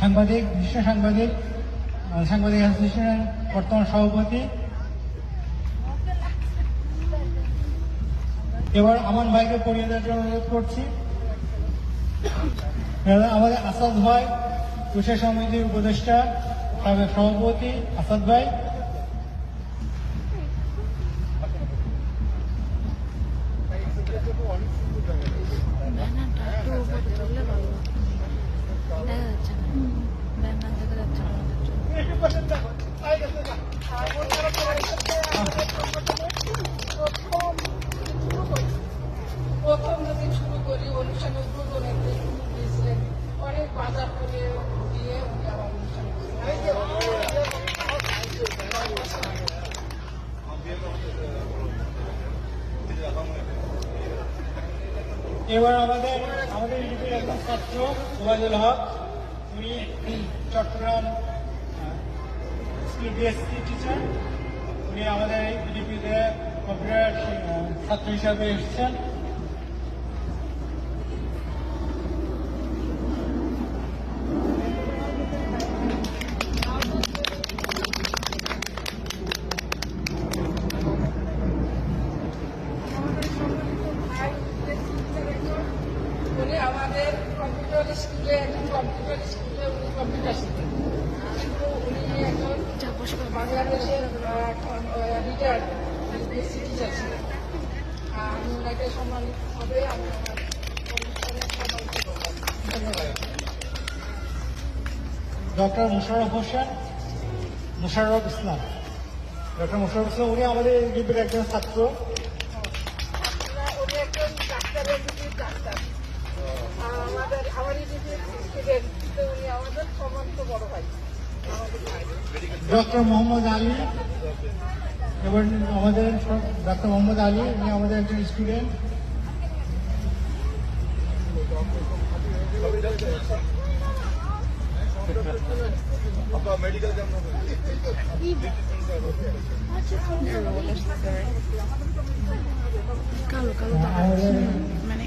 সাংবাদিক, বিশ্ব সাংবাদিক সাংবাদিক অ্যাসোসিয়েশনের বর্তমান সভাপতি। এবার আমান ভাইকে পড়িয়ে দেওয়ার জন্য অনুরোধ করছি। আমাদের আসাদ ভাই, বিশেষ সমিতির উপদেষ্টা সভাপতি আসাদ ভাই। প্রথম শুরু করি দিন অনেক বাজার করে দিয়ে এবার আমাদের আমাদের ছাত্র ওবায়দুল হক, উনি চট্টগ্রাম স্কুল বিএসসি টিচার উনি আমাদের বিজেপিতে কম্পিউটার ছাত্র হিসাবে এসেছেন। আমাদের কম্পিউটার স্কুলে কম্পিউটার স্কুলে উনি কম্পিউটার শিখেন বাংলাদেশের ছিলেন আমি ওনাকে সম্মানিত হবে আমি আমার ডক্টর মুশারফ হোসেন মুশারফ ইসলাম। ডক্টর মুশারফ ইসলাম উনি আমাদের বিজেপির একজন ছাত্র। আমাদের আমার এই দিকে স্টুডেন্ট কিন্তু উনি আমাদের সম্মানিত বড় ভাই আমাদের ভাই ডক্টর মোহাম্মদ আলী এবার আমাদের ডক্টর মোহাম্মদ আলী উনি আমাদের একজন স্টুডেন্ট।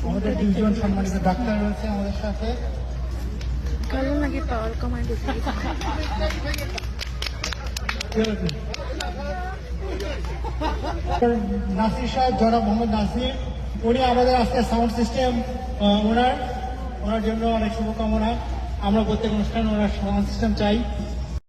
আমাদের দুজন ডাক্তার রয়েছে আমাদের সাথে কালো নাকি পাওয়ার কমান্ড নাসির সাহেব, জনাব মোহাম্মদ নাসির, উনি আমাদের আজকে সাউন্ড সিস্টেম ওনার ওনার জন্য অনেক শুভকামনা। আমরা প্রত্যেক অনুষ্ঠানে ওনার সাউন্ড সিস্টেম চাই।